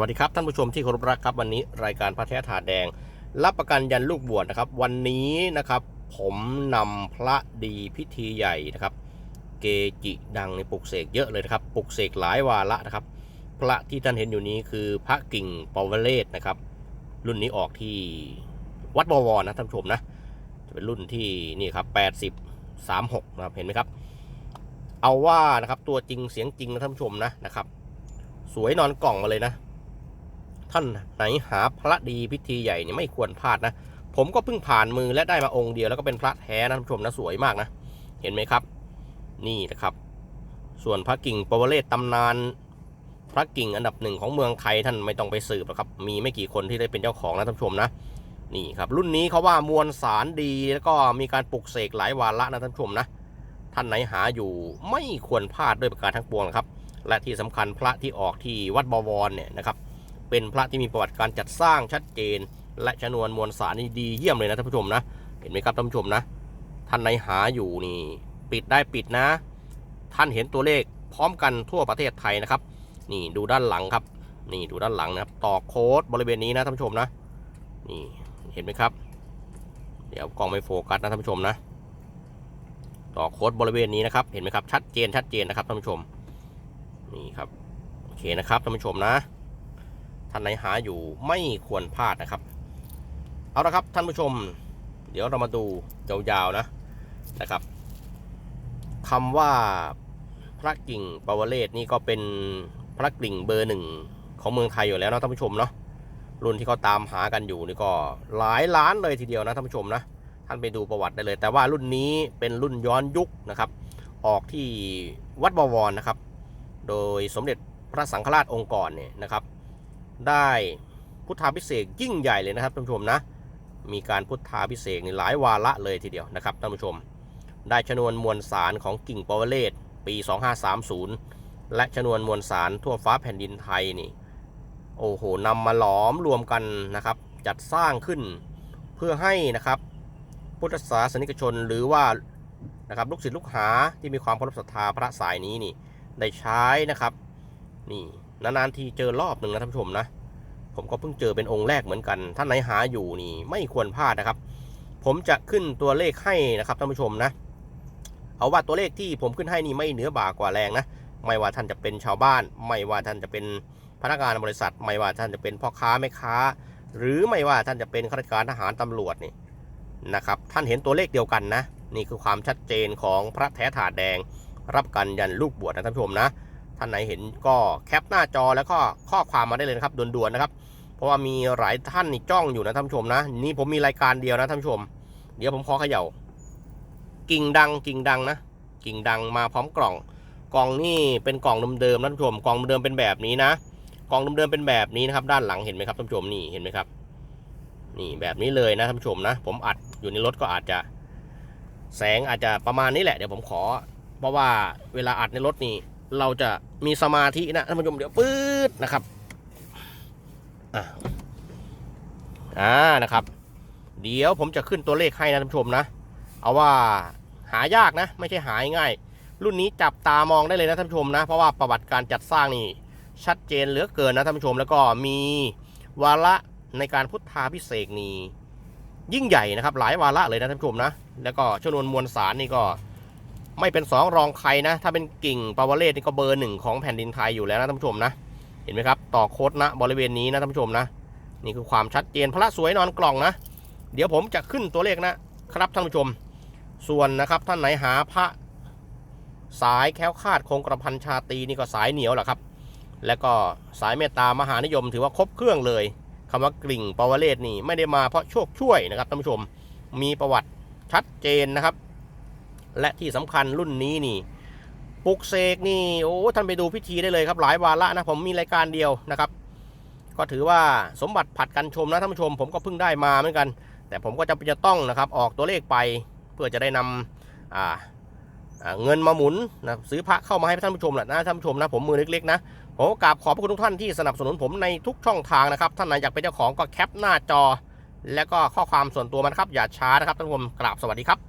วัสดีครับท่านผู้ชมที่เคารพรักครับวันนี้รายการพระแท้ถาแดง รับประกันยันลูกบวชนะครับ วันนี้นะครับ ผมนำพระดีพิธีใหญ่นะครับ เกจิดังในปลุกเสกเยอะเลยนะครับปลุกเสกหลายวาระนะครับ พระที่ท่านเห็นอยู่นี้คือพระกิ่งปวเรศนะครับ รุ่นนี้ออกที่วัดบวรนะท่านผู้ชมนะจะเป็นรุ่นที่นี่ครับ80 36นะครับเห็นไหมครับ เอาว่านะครับตัวจริงเสียงจริงนะท่านผู้ชมนะนะครับ สวยนอนกล่องมาเลยนะ ท่านไหนหาพระดีพิธีใหญ่เนี่ยไม่ควรพลาดนะ ผมก็เพิ่งผ่านมือและได้มาองค์เดียวแล้วก็เป็นพระแท้นะท่านผู้ชมนะสวยมากนะ เห็นไหมครับ นี่นะครับ ส่วนพระกิ่งปวเรศตำนาน พระกิ่งอันดับหนึ่งของเมืองไทยท่านไม่ต้องไปสืบหรอกครับ มีไม่กี่คนที่ได้เป็นเจ้าของนะท่านผู้ชมนะนี่ครับรุ่นนี้เขาว่ามวลสารดีแล้วก็มีการปลุกเสกหลายวาระนะท่านผู้ชมนะ ท่านไหนหาอยู่ไม่ควรพลาดด้วยประการทั้งปวงครับ และที่สำคัญพระที่ออกที่วัดบวรเนี่ยนะครับ เป็นพระที่มีประวัติการจัดสร้างชัดเจน และชนวนมวลสารนี่ดีเยี่ยมเลยนะท่านผู้ชมนะ เห็นไหมครับท่านผู้ชมนะ ท่านไหนหาอยู่นี่ ปิดได้ปิดนะ ท่านเห็นตัวเลขพร้อมกันทั่วประเทศไทยนะครับ นี่ดูด้านหลังครับ นี่ดูด้านหลังนะครับ ต่อโค้ดบริเวณนี้นะท่านผู้ชมนะ นี่เห็นไหมครับ เดี๋ยวกล้องไม่โฟกัสนะท่านผู้ชมนะ ต่อโค้ดบริเวณนี้นะครับ เห็นไหมครับ ชัดเจนชัดเจนนะครับท่านผู้ชม นี่ครับ โอเคนะครับท่านผู้ชมนะ ท่านไหนหาอยู่ไม่ควรพลาดนะครับ เอาละครับท่านผู้ชม เดี๋ยวเรามาดูยาวๆนะนะครับคำว่าพระกิ่งปวเรศนี่ก็เป็นพระกิ่งเบอร์หนึ่งของเมืองไทยอยู่แล้วนะท่านผู้ชมเนาะรุ่นที่เขาตามหากันอยู่นี่ก็หลายล้านเลยทีเดียวนะท่านผู้ชมนะท่านไปดูประวัติได้เลย แต่ว่ารุ่นนี้เป็นรุ่นย้อนยุคนะครับ ออกที่วัดบวรนะครับ โดยสมเด็จพระสังฆราชองค์ก่อนเนี่ยนะครับ ได้พุทธาพิเศษยิ่งใหญ่เลยนะครับท่านผู้ชมนะมีการพุทธาพิเศษในหลายวาระเลยทีเดียวนะครับท่านผู้ชม ได้ชนวนมวลสารของกิ่งปวเรศปี 2530 และชนวนมวลสารทั่วฟ้าแผ่นดินไทยนี่โอ้โหนำมาหลอมรวมกันนะครับ จัดสร้างขึ้นเพื่อให้นะครับพุทธศาสนิกชนหรือว่านะครับลูกศิษย์ลูกหาที่มีความเคารพศรัทธาพระสายนี้นี่ได้ใช้นะครับนี่นานๆทีเจอรอบหนึ่งนะท่านผู้ชมนะ ผมก็เพิ่งเจอเป็นองค์แรกเหมือนกัน ท่านไหนหาอยู่นี่ไม่ควรพลาดนะครับ ผมจะขึ้นตัวเลขให้นะครับท่านผู้ชมนะ เอาว่าตัวเลขที่ผมขึ้นให้นี่ไม่เหนือบ่ากว่าแรงนะ ไม่ว่าท่านจะเป็นชาวบ้าน ไม่ว่าท่านจะเป็นพนักงานบริษัท ไม่ว่าท่านจะเป็นพ่อค้าแม่ค้า หรือไม่ว่าท่านจะเป็นข้าราชการทหารตำรวจนี่นะครับ ท่านเห็นตัวเลขเดียวกันนะ นี่คือความชัดเจนของพระแท้ถาดแดง รับกันยันลูกบวชนะท่านผู้ชมนะ ท่านไหนเห็นก็แคปหน้าจอแล้วก็ข้อความมาได้เลยนะครับด่วนๆนะครับ เพราะว่ามีหลายท่านนี่จ้องอยู่นะท่านผู้ชมนะ นี่ผมมีรายการเดียวนะท่านผู้ชม เดี๋ยวผมขอเขย่า กิ่งดังกิ่งดังนะ กิ่งดังมาพร้อมกล่อง กล่องนี่เป็นกล่องเดิมๆนะท่านผู้ชม กล่องเดิมเป็นแบบนี้นะ กล่องเดิมๆเป็นแบบนี้นะครับ ด้านหลังเห็นไหมครับท่านผู้ชมนี่เห็นไหมครับ นี่แบบนี้เลยนะท่านผู้ชมนะ ผมอัดอยู่ในรถก็อาจจะ แสงอาจจะประมาณนี้แหละเดี๋ยวผมขอ เพราะว่าเวลาอัดในรถนี่ เราจะมีสมาธินะท่านผู้ชมเดี๋ยวปื๊ดนะครับอ่าอ่านะครับ เดี๋ยวผมจะขึ้นตัวเลขให้นะท่านผู้ชมนะ เอาว่าหายากนะ ไม่ใช่หายง่าย รุ่นนี้จับตามองได้เลยนะท่านผู้ชมนะ เพราะว่าประวัติการจัดสร้างนี่ชัดเจนเหลือเกินนะท่านผู้ชมแล้วก็มีวาระในการพุทธาพิเศษนี่ยิ่งใหญ่นะครับ หลายวาระเลยนะท่านผู้ชมนะ แล้วก็ชนวนมวลสารนี่ก็ ไม่เป็นสองรองใครนะ ถ้าเป็นกิ่งปาวเรศนี่ก็เบอร์หนึ่งของแผ่นดินไทยอยู่แล้วนะท่านผู้ชมนะ เห็นไหมครับ ต่อโคดนะบริเวณนี้นะท่านผู้ชมนะ นี่คือความชัดเจนพระสวยนอนกล่องนะ เดี๋ยวผมจะขึ้นตัวเลขนะครับท่านผู้ชม ส่วนนะครับท่านไหนหาพระสายแค้วคาดคงกระพันชาตีนี่ก็สายเหนียวแหละครับ แล้วก็สายเมตตามหานิยมถือว่าครบเครื่องเลยคำว่ากลิ่งปาวเรศนี่ไม่ได้มาเพราะโชคช่วยนะครับท่านผู้ชม มีประวัติชัดเจนนะครับ และที่สำคัญรุ่นนี้นี่ปลุกเสกนี่โอ้ท่านไปดูพิธีได้เลยครับหลายวาระนะผมมีรายการเดียวนะครับ ก็ถือว่าสมบัติผัดกันชมนะท่านผู้ชม ผมก็เพิ่งได้มาเหมือนกัน แต่ผมก็จะจะต้องนะครับออกตัวเลขไปเพื่อจะได้นำอ่าเงินมาหมุนนะซื้อพระเข้ามาให้ท่านผู้ชมแหละนะท่านผู้ชมนะผมมือเล็กๆนะผมกราบขอบพระคุณทุกท่านที่สนับสนุนผมในทุกช่องทางนะครับท่านไหนอยากเป็นเจ้าของก็แคปหน้าจอ แล้วก็ข้อความส่วนตัวมันครับอย่าช้านะครับท่านผู้ชมกราบสวัสดีครับ